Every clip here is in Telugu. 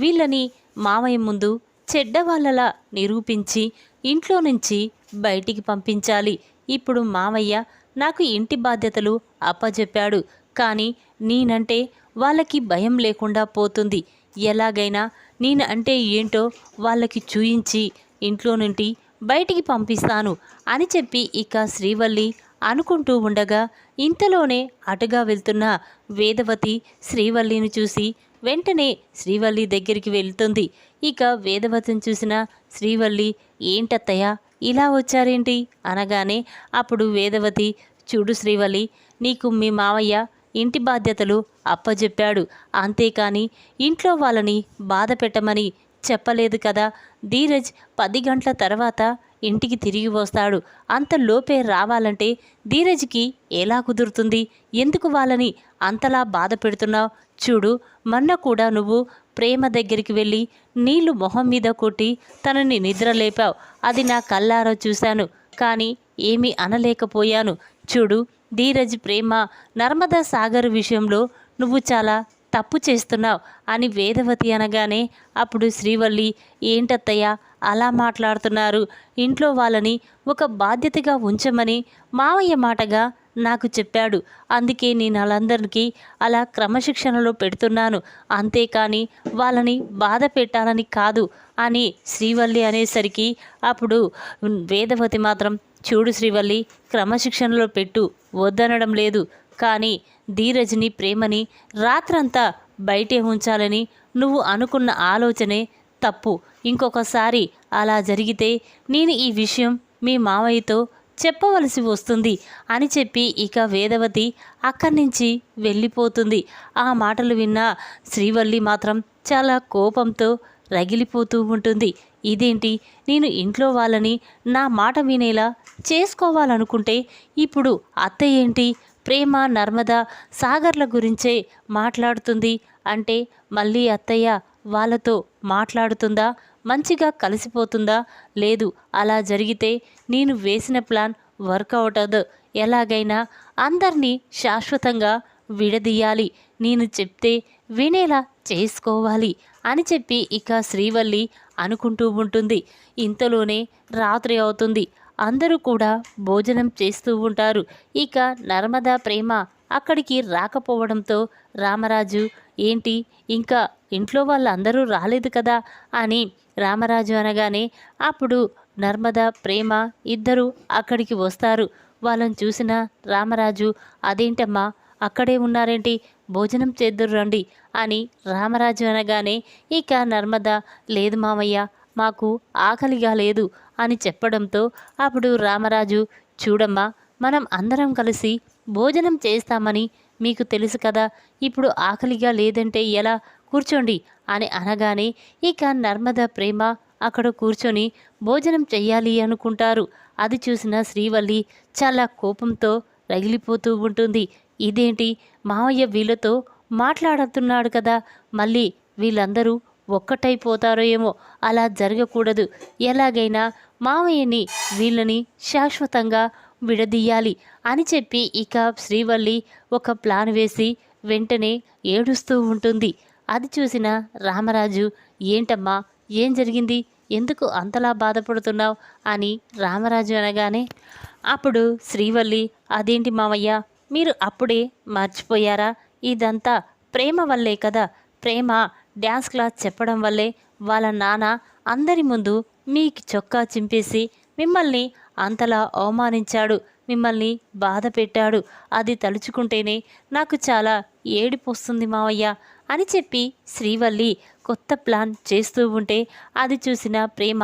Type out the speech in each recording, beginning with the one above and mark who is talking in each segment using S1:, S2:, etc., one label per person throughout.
S1: వీళ్ళని మామయ్య ముందు చెడ్డవాళ్ళలా నిరూపించి ఇంట్లో నుంచి బయటికి పంపించాలి. ఇప్పుడు మామయ్య నాకు ఇంటి బాధ్యతలు అప్పజెప్పాడు. కానీ నేనంటే వాళ్ళకి భయం లేకుండా పోతుంది. ఎలాగైనా నేను అంటే ఏంటో వాళ్ళకి చూయించి ఇంట్లో నుండి బయటికి పంపిస్తాను అని చెప్పి ఇక శ్రీవల్లి అనుకుంటూ ఉండగా ఇంతలోనే అటుగా వెళ్తున్న వేదవతి శ్రీవల్లిని చూసి వెంటనే శ్రీవల్లి దగ్గరికి వెళ్తుంది. ఇక వేదవతిని చూసిన శ్రీవల్లి ఏంటత్తయ్య ఇలా వచ్చారేంటి? అనగానే అప్పుడు వేదవతి చూడు శ్రీవల్లి నీకు మీ మావయ్య ఇంటి బాధ్యతలు అప్పజెప్పాడు. అంతేకాని ఇంట్లో వాళ్ళని బాధ పెట్టమని చెప్పలేదు కదా. ధీరజ్ పది గంటల తర్వాత ఇంటికి తిరిగి వస్తాడు. అంత లోపే రావాలంటే ధీరజ్కి ఎలా కుదురుతుంది? ఎందుకు వాళ్ళని అంతలా బాధ పెడుతున్నావు? చూడు మొన్న కూడా నువ్వు ప్రేమ దగ్గరికి వెళ్ళి నీళ్ళు మొహం మీద కొట్టి తనని నిద్రలేపావు అది నా కల్లారా చూశాను. కానీ ఏమీ అనలేకపోయాను. చూడు ధీరజ్ ప్రేమ నర్మదా సాగర్ విషయంలో నువ్వు చాలా తప్పు చేస్తున్నావు అని వేదవతి అనగానే అప్పుడు శ్రీవల్లి ఏంటత్తయ్య అలా మాట్లాడుతున్నారు. ఇంట్లో వాళ్ళని ఒక బాధ్యతగా ఉంచమని మావయ్య మాటగా నాకు చెప్పాడు. అందుకే నేను వాళ్ళందరికీ అలా క్రమశిక్షణలో పెడుతున్నాను. అంతేకాని వాళ్ళని బాధ పెట్టాలని కాదు అని శ్రీవల్లి అనేసరికి అప్పుడు వేదవతి మాత్రం చూడు శ్రీవల్లి క్రమశిక్షణలో పెట్టు వద్దనడం లేదు. కానీ ధీరజ్ని ప్రేమని రాత్రంతా బయటే ఉంచాలని నువ్వు అనుకున్న ఆలోచనే తప్పు. ఇంకొకసారి అలా జరిగితే నేను ఈ విషయం మీ మావయ్యతో చెప్పవలసి వస్తుంది అని చెప్పి ఇక వేదవతి అక్కడి నుంచి వెళ్ళిపోతుంది. ఆ మాటలు విన్న శ్రీవల్లి మాత్రం చాలా కోపంతో రగిలిపోతూ ఉంటుంది. ఇదేంటి? నేను ఇంట్లో వాళ్ళని నా మాట వినేలా చేసుకోవాలనుకుంటే ఇప్పుడు అత్త ఏంటి? ప్రేమ నర్మద సాగర్ల గురించే మాట్లాడుతుంది అంటే మళ్ళీ అత్తయ్య వాళ్ళతో మాట్లాడుతుందా? మంచిగా కలిసిపోతుందా? లేదు. అలా జరిగితే నేను వేసిన ప్లాన్ వర్కౌట్ అవ్వదు ఎలాగైనా అందరినీ శాశ్వతంగా విడదీయాలి. నేను చెప్తే వినేలా చేసుకోవాలి అని చెప్పి ఇక శ్రీవల్లి అనుకుంటూ ఉంటుంది. ఇంతలోనే రాత్రి అవుతుంది. అందరూ కూడా భోజనం చేస్తూ ఉంటారు. ఇక నర్మదా ప్రేమ అక్కడికి రాకపోవడంతో రామరాజు ఏంటి? ఇంకా ఇంట్లో వాళ్ళందరూ రాలేదు కదా? అని రామరాజు అనగానే అప్పుడు నర్మద ప్రేమ ఇద్దరు అక్కడికి వస్తారు. వాళ్ళని చూసిన రామరాజు అదేంటమ్మా అక్కడే ఉన్నారేంటి? భోజనం చేద్దురు రండి అని రామరాజు అనగానే ఇక నర్మద లేదు మామయ్య మాకు ఆకలిగా లేదు అని చెప్పడంతో అప్పుడు రామరాజు చూడమ్మా మనం అందరం కలిసి భోజనం చేస్తామని మీకు తెలుసు కదా ఇప్పుడు ఆకలిగా లేదంటే ఎలా కూర్చోండి అని అనగానే ఇక నర్మద ప్రేమ అక్కడ కూర్చొని భోజనం చెయ్యాలి అనుకుంటారు. అది చూసిన శ్రీవల్లి చాలా కోపంతో రగిలిపోతూ ఉంటుంది. ఇదేంటి? మావయ్య వీళ్ళతో మాట్లాడుతున్నాడు కదా మళ్ళీ వీళ్ళందరూ ఒక్కటైపోతారో ఏమో అలా జరగకూడదు. ఎలాగైనా మావయ్యని వీళ్ళని శాశ్వతంగా విడదీయాలి అని చెప్పి ఇక శ్రీవల్లి ఒక ప్లాన్ వేసి వెంటనే ఏడుస్తూ ఉంటుంది. అది చూసిన రామరాజు ఏంటమ్మా ఏం జరిగింది? ఎందుకు అంతలా బాధపడుతున్నావు? అని రామరాజు అనగానే అప్పుడు శ్రీవల్లి అదేంటి మామయ్య మీరు అప్పుడే మర్చిపోయారా? ఇదంతా ప్రేమ వల్లే కదా. ప్రేమ డ్యాన్స్ క్లాస్ చెప్పడం వల్లే వాళ్ళ నాన్న అందరి ముందు మీకు చొక్కా చింపేసి మిమ్మల్ని అంతలా అవమానించాడు మిమ్మల్ని బాధ పెట్టాడు. అది తలుచుకుంటేనే నాకు చాలా ఏడిపోస్తుంది మావయ్య. అని చెప్పి శ్రీవల్లి కొత్త ప్లాన్ చేస్తూ ఉంటే అది చూసిన ప్రేమ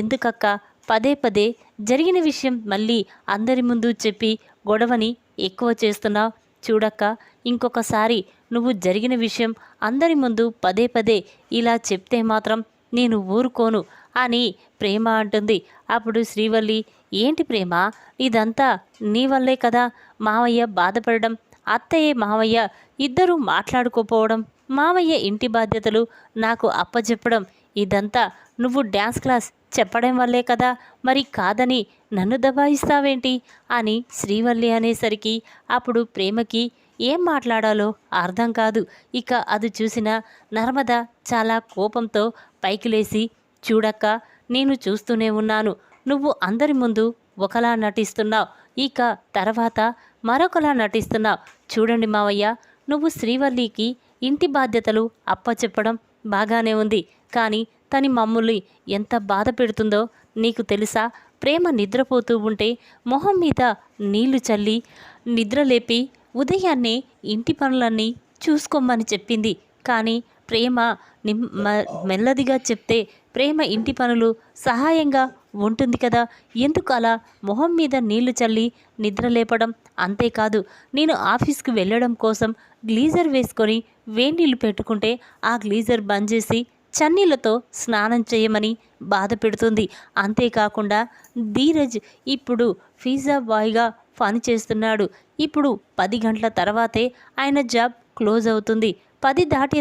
S1: ఎందుకక్క? పదే పదే జరిగిన విషయం మళ్ళీ అందరి ముందు చెప్పి గొడవని ఎక్కువ చేస్తున్నావు. చూడక్క ఇంకొకసారి నువ్వు జరిగిన విషయం అందరి ముందు పదే పదే ఇలా చెప్తే మాత్రం నేను ఊరుకోను అని ప్రేమ అంటుంది. అప్పుడు శ్రీవల్లి ఏంటి ప్రేమ? ఇదంతా నీ వల్లే కదా మావయ్య బాధపడడం అత్తయ్య మావయ్య ఇద్దరూ మాట్లాడుకోపోవడం. మావయ్య ఇంటి బాధ్యతలు నాకు అప్పచెప్పడం ఇదంతా నువ్వు డ్యాన్స్ క్లాస్ చెప్పడం వల్లే కదా. మరి కాదని నన్ను దబాయిస్తావేంటి? అని శ్రీవల్లి అనేసరికి అప్పుడు ప్రేమకి ఏం మాట్లాడాలో అర్థం కాదు. ఇక అది చూసిన నర్మద చాలా కోపంతో పైకి లేచి చూడక్క నేను చూస్తూనే ఉన్నాను. నువ్వు అందరి ముందు ఒకలా నటిస్తున్నావు. ఇక తర్వాత మరొకలా నటిస్తున్నావు. చూడండి మావయ్య నువ్వు శ్రీవల్లికి ఇంటి బాధ్యతలు అప్పచెప్పడం బాగానే ఉంది. కానీ తని మమ్ముల్ని ఎంత బాధ పెడుతుందో నీకు తెలుసా? ప్రేమ నిద్రపోతూ ఉంటే మొహం మీద నీళ్ళు చల్లి నిద్రలేపి ఉదయాన్నే ఇంటి పనులన్నీ చూసుకోమని చెప్పింది. కానీ ప్రేమ నిమ్ మెల్లదిగా చెప్తే ప్రేమ ఇంటి పనులు సహాయంగా ఉంటుంది కదా? ఎందుకు అలా మొహం మీద నీళ్ళు చల్లి నిద్ర లేపడం అంతేకాదు నేను ఆఫీస్కి వెళ్ళడం కోసం గ్లీజర్ వేసుకొని వేడినీళ్ళు పెట్టుకుంటే ఆ గ్లీజర్ బంద్ చేసి చన్నీళ్ళతో స్నానం చేయమని బాధ పెడుతుంది. అంతేకాకుండా ధీరజ్ ఇప్పుడు పిజ్జా బాయ్గా పని చేస్తున్నాడు. ఇప్పుడు పది గంటల తర్వాతే ఆయన జాబ్ క్లోజ్ అవుతుంది. పది దాటే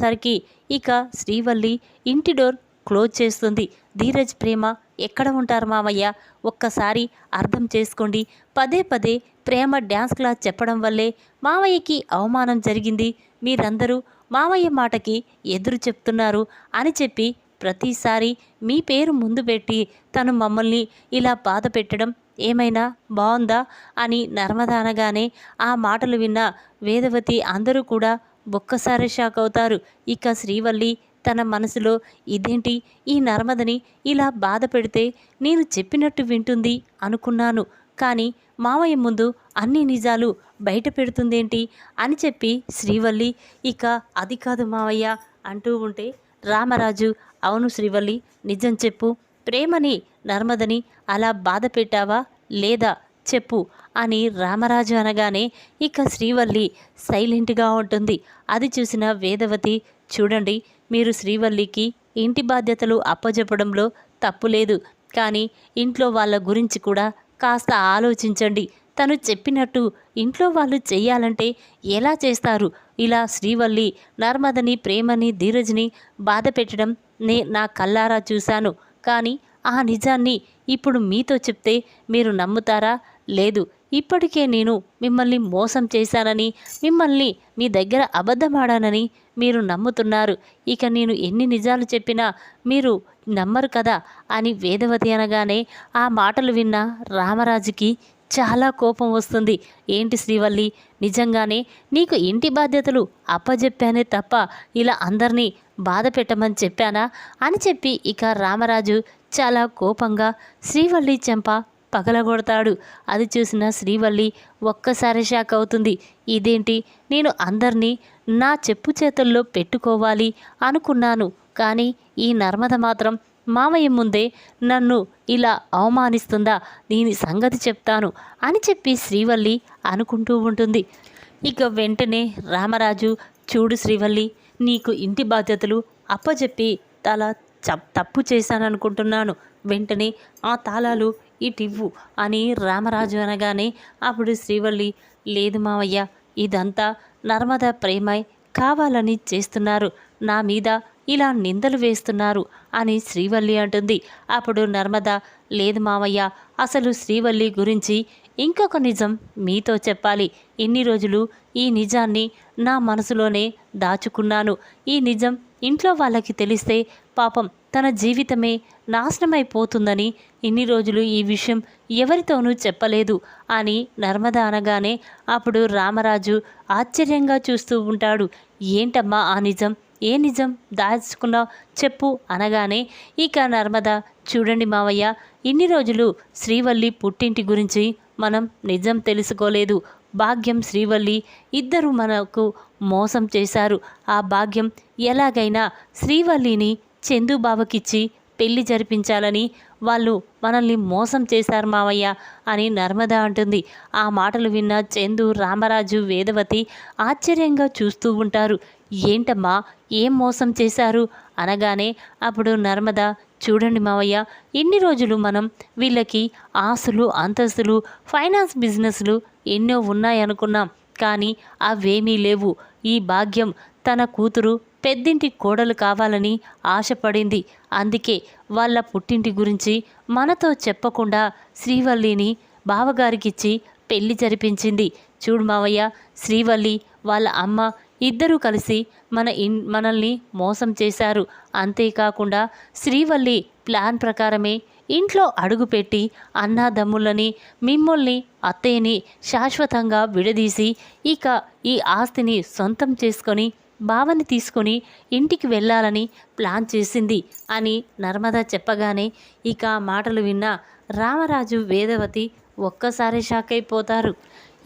S1: సరికి ఇక శ్రీవల్లి ఇంటి డోర్ క్లోజ్ చేస్తుంది. ధీరజ్ ప్రేమ ఎక్కడ ఉంటారు మామయ్య ఒక్కసారి అర్థం చేసుకోండి. పదే పదే ప్రేమ డ్యాన్స్ క్లాస్ చెప్పడం వల్లే మామయ్యకి అవమానం జరిగింది. మీరందరూ మామయ్య మాటకి ఎదురు చెప్తున్నారు అని చెప్పి ప్రతిసారి మీ పేరు ముందు పెట్టి తను మమ్మల్ని ఇలా బాధ పెట్టడం ఏమైనా బాగుందా అని నర్మదానగానే ఆ మాటలు విన్న వేదవతి అందరూ కూడా ఒక్కసారి షాక్ అవుతారు. ఇక శ్రీవల్లి తన మనసులో ఇదేంటి ఈ నర్మదని ఇలా బాధ పెడితే నేను చెప్పినట్టు వింటుంది అనుకున్నాను. కానీ మావయ్య ముందు అన్ని నిజాలు బయట పెడుతుందేంటి అని చెప్పి శ్రీవల్లి ఇక అది కాదు మావయ్య అంటూ ఉంటే రామరాజు అవును శ్రీవల్లి నిజం చెప్పు. ప్రేమని నర్మదని అలా బాధ పెట్టావా లేదా చెప్పు అని రామరాజు అనగానే ఇక శ్రీవల్లి సైలెంట్గా ఉంటుంది. అది చూసిన వేదవతి చూడండి మీరు శ్రీవల్లికి ఇంటి బాధ్యతలు అప్పజెప్పడంలో తప్పులేదు. కానీ ఇంట్లో వాళ్ళ గురించి కూడా కాస్త ఆలోచించండి. తను చెప్పినట్టు ఇంట్లో వాళ్ళు చేయాలంటే ఎలా చేస్తారు? ఇలా శ్రీవల్లి నర్మదని ప్రేమని ధీరజ్ని బాధ పెట్టడం నే నా కల్లారా చూశాను. కానీ ఆ నిజాన్ని ఇప్పుడు మీతో చెప్తే మీరు నమ్ముతారా? లేదు. ఇప్పటికే నేను మిమ్మల్ని మోసం చేశానని మిమ్మల్ని మీ దగ్గర అబద్ధమాడానని మీరు నమ్ముతున్నారు. ఇక నేను ఎన్ని నిజాలు చెప్పినా మీరు నమ్మరు కదా అని వేదవతి అనగానే ఆ మాటలు విన్న రామరాజుకి చాలా కోపం వస్తుంది. ఏంటి శ్రీవల్లి? నిజంగానే నీకు ఇంటి బాధ్యతలు అప్పజెప్పానే తప్ప ఇలా అందరినీ బాధ పెట్టమని చెప్పానా? అని చెప్పి ఇక రామరాజు చాలా కోపంగా శ్రీవల్లి చెంప పగలగొడతాడు. అది చూసిన శ్రీవల్లి ఒక్కసారి షాక్ అవుతుంది. ఇదేంటి? నేను అందరినీ నా చెప్పు చేతుల్లో పెట్టుకోవాలి అనుకున్నాను. కానీ ఈ నర్మద మాత్రం మామయ్య ముందే నన్ను ఇలా అవమానిస్తుందా? దీని సంగతి చెప్తాను అని చెప్పి శ్రీవల్లి అనుకుంటూ ఉంటుంది. ఇక వెంటనే రామరాజు చూడు శ్రీవల్లి నీకు ఇంటి బాధ్యతలు అప్పచెప్పి తల చ- తప్పు చేశాననుకుంటున్నాను. వెంటనే ఆ తాళాలు ఇటివ్వు అని రామరాజు అనగానే అప్పుడు శ్రీవల్లి లేదు మావయ్య ఇదంతా నర్మద ప్రేమై కావాలని చేస్తున్నారు. నా మీద ఇలా నిందలు వేస్తున్నారు అని శ్రీవల్లి అంటుంది. అప్పుడు నర్మద లేదు మావయ్య అసలు శ్రీవల్లి గురించి ఇంకొక నిజం మీతో చెప్పాలి. ఇన్ని రోజులు ఈ నిజాన్ని నా మనసులోనే దాచుకున్నాను. ఈ నిజం ఇంట్లో వాళ్ళకి తెలిస్తే పాపం తన జీవితమే నాశనమైపోతుందని ఇన్ని రోజులు ఈ విషయం ఎవరితోనూ చెప్పలేదు అని నర్మద అనగానే అప్పుడు రామరాజు ఆశ్చర్యంగా చూస్తూ ఉంటాడు. ఏంటమ్మా ఆ నిజం? ఏ నిజం? దాచుకున్నావు? చెప్పు అనగానే ఇక నర్మద చూడండి మావయ్య ఇన్ని రోజులు శ్రీవల్లి పుట్టింటి గురించి మనం నిజం తెలుసుకోలేదు. భాగ్యం శ్రీవల్లి ఇద్దరు మనకు మోసం చేశారు. ఆ భాగ్యం ఎలాగైనా శ్రీవల్లిని చందుబాబుకిచ్చి పెళ్ళి జరిపించాలని వాళ్ళు మనల్ని మోసం చేశారు మావయ్య అని నర్మద అంటుంది. ఆ మాటలు విన్న చందు రామరాజు వేదవతి ఆశ్చర్యంగా చూస్తూ ఉంటారు. ఏంటమ్మా ఏం మోసం చేశారు? అనగానే అప్పుడు నర్మద చూడండి మావయ్య ఎన్ని రోజులు మనం వీళ్ళకి ఆస్తులు అంతస్తులు ఫైనాన్స్ బిజినెస్లు ఎన్నో ఉన్నాయనుకున్నాం. కానీ అవేమీ లేవు. ఈ భాగ్యం తన కూతురు పెద్దింటి కోడలు కావాలని ఆశపడింది. అందుకే వాళ్ళ పుట్టింటి గురించి మనతో చెప్పకుండా శ్రీవల్లిని బావగారికిచ్చి పెళ్ళి జరిపించింది. చూడు మావయ్య శ్రీవల్లి వాళ్ళ అమ్మ ఇద్దరూ కలిసి మన ఇన్ మనల్ని మోసం చేశారు. అంతేకాకుండా శ్రీవల్లి ప్లాన్ ప్రకారమే ఇంట్లో అడుగుపెట్టి అన్నాదమ్ములని మిమ్మల్ని అత్తయ్యని శాశ్వతంగా విడదీసి ఇక ఈ ఆస్తిని సొంతం చేసుకొని బావని తీసుకొని ఇంటికి వెళ్ళాలని ప్లాన్ చేసింది అని నర్మద చెప్పగానే ఇక మాటలు విన్న రామరాజు వేదవతి ఒక్కసారి షాక్ అయిపోతారు.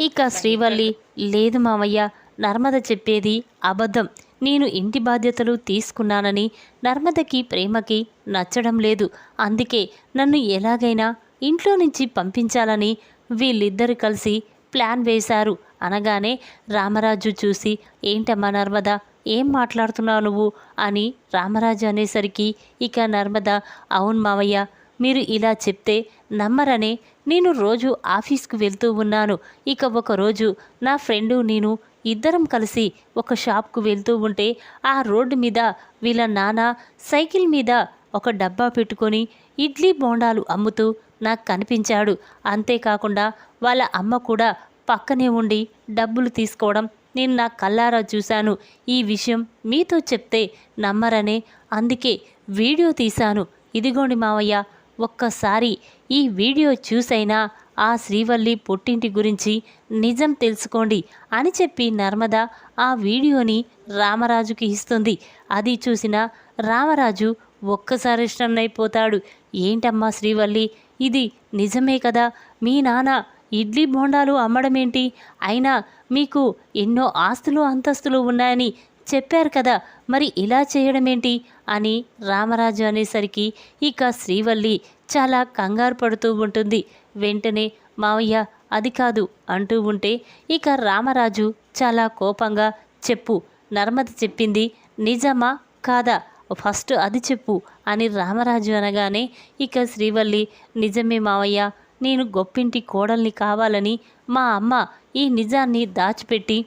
S1: ఇక శ్రీవల్లి లేదు మామయ్య నర్మద చెప్పేది అబద్ధం. నేను ఇంటి బాధ్యతలు తీసుకున్నానని నర్మదకి ప్రేమకి నచ్చడం లేదు. అందుకే నన్ను ఎలాగైనా ఇంట్లో నుంచి పంపించాలని వీళ్ళిద్దరు కలిసి ప్లాన్ వేశారు. అనగానే రామరాజు చూసి ఏంటమ్మా నర్మద ఏం మాట్లాడుతున్నావు నువ్వు? అని రామరాజు అనేసరికి ఇక నర్మద అవును మావయ్య మీరు ఇలా చెప్తే నమ్మరనే. నేను రోజు ఆఫీస్కు వెళ్తూ ఉన్నాను. ఇక ఒకరోజు నా ఫ్రెండు నేను ఇద్దరం కలిసి ఒక షాప్కు వెళ్తూ ఉంటే ఆ రోడ్డు మీద వీళ్ళ నాన్న సైకిల్ మీద ఒక డబ్బా పెట్టుకొని ఇడ్లీ బోండాలు అమ్ముతూ నాకు కనిపించాడు. అంతేకాకుండా వాళ్ళ అమ్మ కూడా పక్కనే ఉండి డబ్బులు తీసుకోవడం నేను నా కల్లారా చూశాను. ఈ విషయం మీతో చెప్తే నమ్మరనే. అందుకే వీడియో తీశాను. ఇదిగోండి మావయ్య ఒక్కసారి ఈ వీడియో చూసైనా ఆ శ్రీవల్లి పుట్టింటి గురించి నిజం తెలుసుకోండి అని చెప్పి నర్మద ఆ వీడియోని రామరాజుకి ఇస్తుంది. అది చూసిన రామరాజు ఒక్కసారి అయిపోతాడు ఏంటమ్మా శ్రీవల్లి ఇది నిజమే కదా? మీ నాన్న ఇడ్లీ బోండాలు అమ్మడమేంటి? అయినా మీకు ఎన్నో ఆస్తులు అంతస్తులు ఉన్నాయని చెప్పారు కదా? మరి ఇలా చేయడమేంటి? అని రామరాజు అనేసరికి ఇక శ్రీవల్లి చాలా కంగారు పడుతూ ఉంటుంది. వెంటనే మావయ్య అది కాదు అంటూ ఉంటే ఇక రామరాజు చాలా కోపంగా చెప్పు నర్మద చెప్పింది నిజమా? కాదా? ఫస్ట్ అది చెప్పు అని రామరాజు అనగానే ఇక శ్రీవల్లి నిజమే మావయ్య నేను గొప్పింటి కోడల్ని కావాలని మా అమ్మ ఈ నిజాన్ని దాచిపెట్టి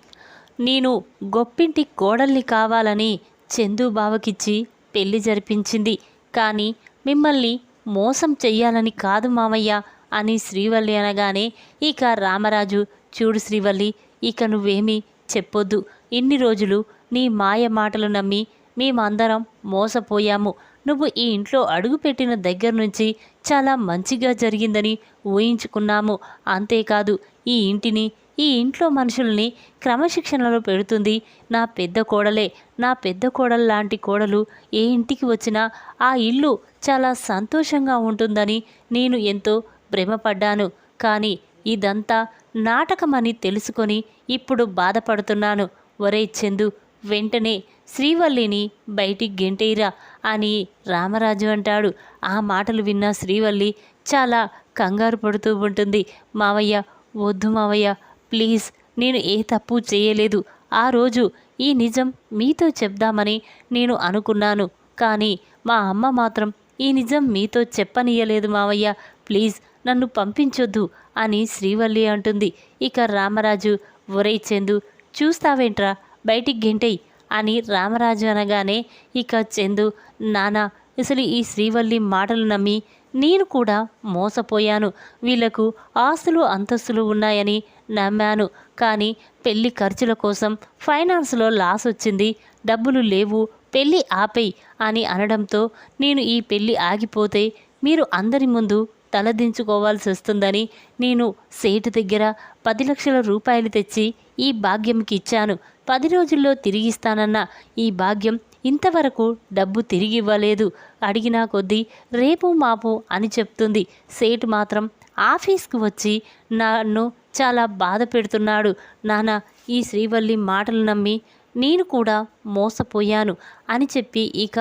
S1: నేను గొప్పింటి కోడల్ని కావాలని చందు బావకిచ్చి పెళ్ళి జరిపించింది. కానీ మిమ్మల్ని మోసం చెయ్యాలని కాదు మామయ్య అని శ్రీవల్లి అనగానే ఇక రామరాజు చూడు శ్రీవల్లి ఇక నువ్వేమీ చెప్పొద్దు. ఇన్ని రోజులు నీ మాయ మాటలు నమ్మి మేమందరం మోసపోయాము. నువ్వు ఈ ఇంట్లో అడుగుపెట్టిన దగ్గర నుంచి చాలా మంచిగా జరిగిందని ఊహించుకున్నాము. అంతేకాదు ఈ ఇంటిని ఈ ఇంట్లో మనుషుల్ని క్రమశిక్షణలో పెడుతుంది నా పెద్ద కోడలే. నా పెద్ద కోడలు లాంటి కోడలు ఏ ఇంటికి వచ్చినా ఆ ఇల్లు చాలా సంతోషంగా ఉంటుందని నేను ఎంతో భ్రమపడ్డాను. కానీ ఇదంతా నాటకమని తెలుసుకొని ఇప్పుడు బాధపడుతున్నాను. ఒరే చందు వెంటనే శ్రీవల్లిని బయటికి గెంటేరా అని రామరాజు అంటాడు. ఆ మాటలు విన్న శ్రీవల్లి చాలా కంగారు పడుతూ ఉంటుంది. మావయ్య వద్దు మావయ్య ప్లీజ్ నేను ఏ తప్పు చేయలేదు. ఆ రోజు ఈ నిజం మీతో చెప్దామని నేను అనుకున్నాను. కానీ మా అమ్మ మాత్రం ఈ నిజం మీతో చెప్పనీయలేదు మావయ్య. ప్లీజ్ నన్ను పంపించొద్దు అని శ్రీవల్లి అంటుంది. ఇక రామరాజు ఒరై చందు చూస్తావేంట్రా? బయటికి గెంటై అని రామరాజు అనగానే ఇక చందు నానా అసలు ఈ శ్రీవల్లి మాటలు నమ్మి నేను కూడా మోసపోయాను. వీళ్ళకు ఆస్తులు అంతస్తులు ఉన్నాయని నమ్మాను. కానీ పెళ్ళి ఖర్చుల కోసం ఫైనాన్స్లో లాస్ వచ్చింది. డబ్బులు లేవు పెళ్ళి ఆపేయి అని అనడంతో నేను ఈ పెళ్ళి ఆగిపోతే మీరు అందరి ముందు తలదించుకోవాల్సి వస్తుందని నేను సేటు దగ్గర పది లక్షల రూపాయలు తెచ్చి ఈ భాగ్యంకి ఇచ్చాను పది రోజుల్లో తిరిగిస్తానన్న ఈ భాగ్యం ఇంతవరకు డబ్బు తిరిగి ఇవ్వలేదు అడిగినా కొద్దీ రేపు మాపు అని చెప్తుంది. సేటు మాత్రం ఆఫీస్కి వచ్చి నన్ను చాలా బాధ పెడుతున్నాడు. నాన్న ఈ శ్రీవల్లి మాటలు నమ్మి నేను కూడా మోసపోయాను అని చెప్పి ఇక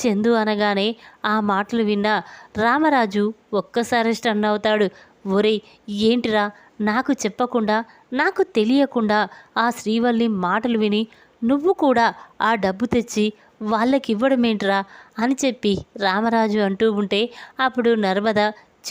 S1: చందు అనగానే ఆ మాటలు విన్న రామరాజు ఒక్కసారి స్టన్ అవుతాడు. ఒరేయ్ ఏంటిరా నాకు చెప్పకుండా నాకు తెలియకుండా ఆ శ్రీవల్లి మాటలు విని నువ్వు కూడా ఆ డబ్బు తెచ్చి వాళ్ళకి ఇవ్వడమేంట్రా అని చెప్పి రామరాజు అంటూ ఉంటే అప్పుడు నర్మద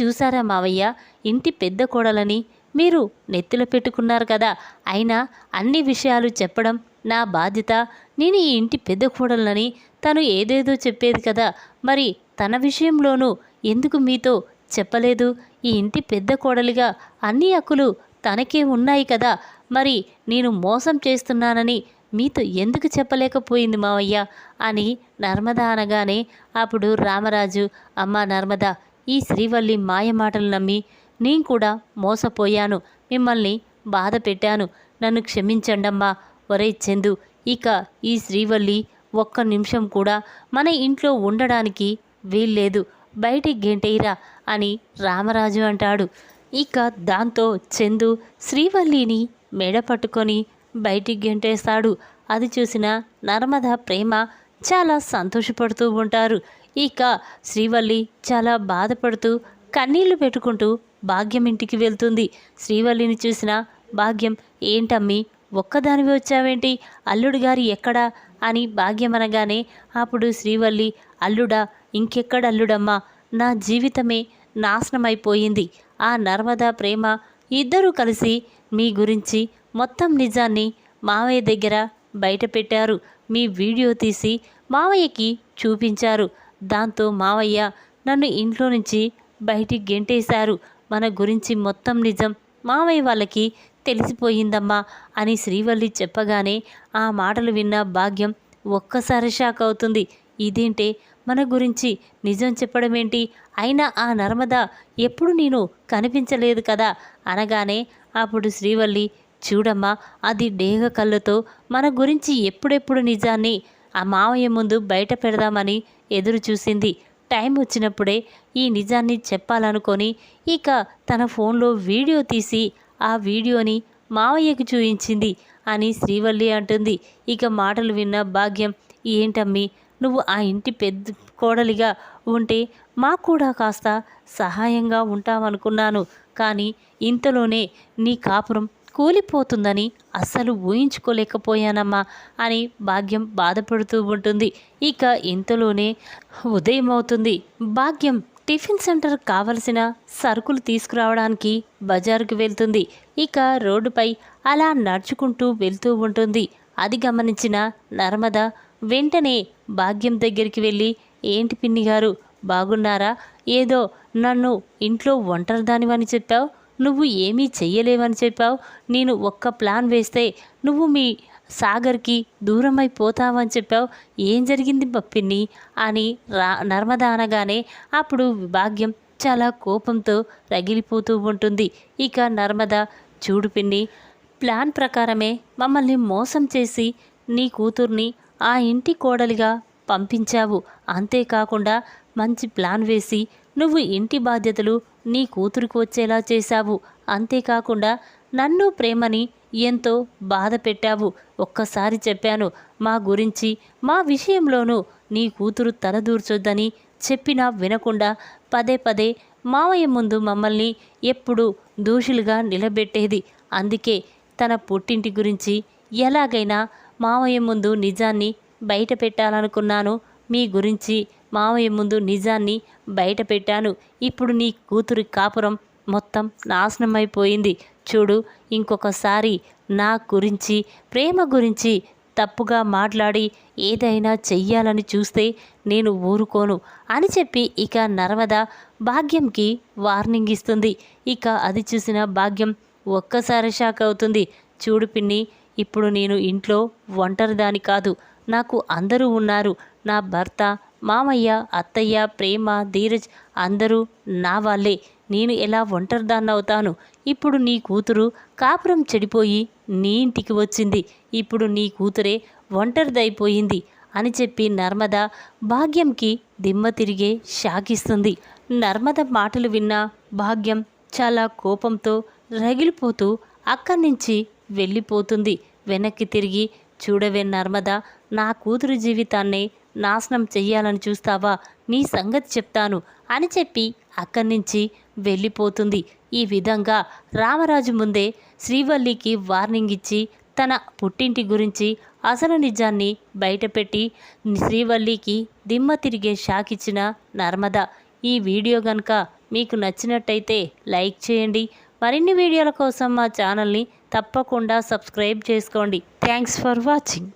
S1: చూసారా మావయ్య ఇంటి పెద్ద కోడలని మీరు నెత్తిలో పెట్టుకున్నారు కదా అయినా అన్ని విషయాలు చెప్పడం నా బాధ్యత. నేను ఈ ఇంటి పెద్ద కోడలని తను ఏదేదో చెప్పేది కదా మరి తన విషయంలోనూ ఎందుకు మీతో చెప్పలేదు. ఈ ఇంటి పెద్ద కోడలిగా అన్ని హక్కులు తనకే ఉన్నాయి కదా. మరి నేను మోసం చేస్తున్నానని మీతో ఎందుకు చెప్పలేకపోయింది మావయ్య? అని నర్మద అనగానే అప్పుడు రామరాజు అమ్మ నర్మద ఈ శ్రీవల్లి మాయ మాటలు నమ్మి నేను కూడా మోసపోయాను. మిమ్మల్ని బాధ పెట్టాను. నన్ను క్షమించండమ్మా. ఒరే చందు ఇక ఈ శ్రీవల్లి ఒక్క నిమిషం కూడా మన ఇంట్లో ఉండడానికి వీల్లేదు. బయటికి గెంటేయిరా అని రామరాజు అంటాడు. ఇక దాంతో చందు శ్రీవల్లిని మెడ పట్టుకొని బయటికి గెంటేస్తాడు. అది చూసిన నర్మద ప్రేమ చాలా సంతోషపడుతూ ఉంటారు. ఇక శ్రీవల్లి చాలా బాధపడుతూ కన్నీళ్ళు పెట్టుకుంటూ భాగ్యం ఇంటికి వెళ్తుంది. శ్రీవల్లిని చూసిన భాగ్యం ఏంటమ్మి ఒక్కదానివి వచ్చావేంటి? అల్లుడు గారి ఎక్కడా? అని భాగ్యం అనగానే అప్పుడు శ్రీవల్లి అల్లుడా ఇంకెక్కడ అల్లుడమ్మా నా జీవితమే నాశనమైపోయింది. ఆ నర్మదా ప్రేమ ఇద్దరూ కలిసి మీ గురించి మొత్తం నిజాన్ని మావయ్య దగ్గర బయట పెట్టారు మీ వీడియో తీసి మావయ్యకి చూపించారు. దాంతో మావయ్య నన్ను ఇంట్లో నుంచి బయటికి గెంటేశారు. మన గురించి మొత్తం నిజం మావయ్య వాళ్ళకి తెలిసిపోయిందమ్మా అని శ్రీవల్లి చెప్పగానే ఆ మాటలు విన్న భాగ్యం ఒక్కసారి షాక్ అవుతుంది. ఇదేంటే మన గురించి నిజం చెప్పడమేంటి? అయినా ఆ నర్మద ఎప్పుడు నేను కనిపించలేదు కదా? అనగానే అప్పుడు శ్రీవల్లి చూడమ్మా అది డేగ కళ్ళతో మన గురించి ఎప్పుడెప్పుడు నిజాన్ని ఆ మావయ్య ముందు బయట పెడదామని ఎదురు చూసింది. టైం వచ్చినప్పుడే ఈ నిజాన్ని చెప్పాలనుకొని ఇక తన ఫోన్లో వీడియో తీసి ఆ వీడియోని మావయ్యకు చూయించింది అని శ్రీవల్లి అంటుంది. ఇక మాటలు విన్న భాగ్యం ఏంటమ్మి నువ్వు ఆ ఇంటి పెద్ద కోడలిగా ఉంటే మాకు కూడా కాస్త సహాయంగా ఉంటామనుకున్నాను. కానీ ఇంతలోనే నీ కాపురం కూలిపోతుందని అస్సలు ఊహించుకోలేకపోయానమ్మా అని భాగ్యం బాధపడుతూ ఉంటుంది. ఇక ఇంతలోనే ఉదయం అవుతుంది భాగ్యం టిఫిన్ సెంటర్ కావలసిన సరుకులు తీసుకురావడానికి బజారుకు వెళ్తుంది. ఇక రోడ్డుపై అలా నడుచుకుంటూ వెళ్తూ ఉంటుంది. అది గమనించిన నర్మద వెంటనే భాగ్యం దగ్గరికి వెళ్ళి ఏంటి పిన్ని గారు? బాగున్నారా? ఏదో నన్ను ఇంట్లో ఒంటరిదానివని చెప్పావు. నువ్వు ఏమీ చెయ్యలేవని చెప్పావు. నేను ఒక్క ప్లాన్ వేస్తే నువ్వు మీ సాగర్కి దూరం అయిపోతావని చెప్పావు. ఏం జరిగింది పిన్ని? అని రా నర్మదా అనగానే అప్పుడు భాగ్యం చాలా కోపంతో రగిలిపోతూ ఉంటుంది. ఇక నర్మద చూడు పిన్ని ప్లాన్ ప్రకారమే మమ్మల్ని మోసం చేసి నీ కూతుర్ని ఆ ఇంటి కోడలిగా పంపించావు. అంతేకాకుండా మంచి ప్లాన్ వేసి నువ్వు ఇంటి బాధ్యతలు నీ కూతురికి వచ్చేలా చేశావు. అంతేకాకుండా నన్ను ప్రేమని ఎంతో బాధ పెట్టావు. ఒక్కసారి చెప్పాను మా గురించి మా విషయంలోనూ నీ కూతురు తలదూర్చొద్దని చెప్పినా వినకుండా పదే పదే మావయ్య ముందు మమ్మల్ని ఎప్పుడూ దోషులుగా నిలబెట్టేది. అందుకే తన పుట్టింటి గురించి ఎలాగైనా మావయ్య ముందు నిజాన్ని బయట పెట్టాలనుకున్నాను. మీ గురించి మామయ్య ముందు నిజాన్ని బయట పెట్టాను. ఇప్పుడు నీ కూతురి కాపురం మొత్తం నాశనమైపోయింది. చూడు ఇంకొకసారి నా గురించి ప్రేమ గురించి తప్పుగా మాట్లాడి ఏదైనా చెయ్యాలని చూస్తే నేను ఊరుకోను అని చెప్పి ఇక నర్మద భాగ్యంకి వార్నింగ్ ఇస్తుంది. ఇక అది చూసిన భాగ్యం ఒక్కసారి షాక్ అవుతుంది. చూడు పిన్ని ఇప్పుడు నేను ఇంట్లో ఒంటరిదాని కాదు. నాకు అందరూ ఉన్నారు. నా భర్త మామయ్య అత్తయ్య ప్రేమ ధీరజ్ అందరూ నా వాళ్ళే. నేను ఎలా ఒంటరిదాన్నవుతాను ఇప్పుడు నీ కూతురు కాపురం చెడిపోయి నీ ఇంటికి వచ్చింది. ఇప్పుడు నీ కూతురే ఒంటరిదైపోయింది అని చెప్పి నర్మద భాగ్యంకి దిమ్మ తిరిగే షాకిస్తుంది. నర్మద మాటలు విన్న భాగ్యం చాలా కోపంతో రగిలిపోతూ అక్కడి నుంచి వెళ్ళిపోతుంది. వెనక్కి తిరిగి చూడవే నర్మద నా కూతురు జీవితాన్ని నాశనం చెయ్యాలని చూస్తావా? నీ సంగతి చెప్తాను అని చెప్పి అక్కడి నుంచి వెళ్ళిపోతుంది. ఈ విధంగా రామరాజు ముందే శ్రీవల్లికి వార్నింగ్ ఇచ్చి తన పుట్టింటి గురించి అసలు నిజాన్ని బయటపెట్టి శ్రీవల్లికి దిమ్మ తిరిగే షాక్ ఇచ్చిన నర్మద. ఈ వీడియో కనుక మీకు నచ్చినట్టయితే లైక్ చేయండి. మరిన్ని వీడియోల కోసం మా ఛానల్ని తప్పకుండా సబ్స్క్రైబ్ చేసుకోండి. Thanks for watching.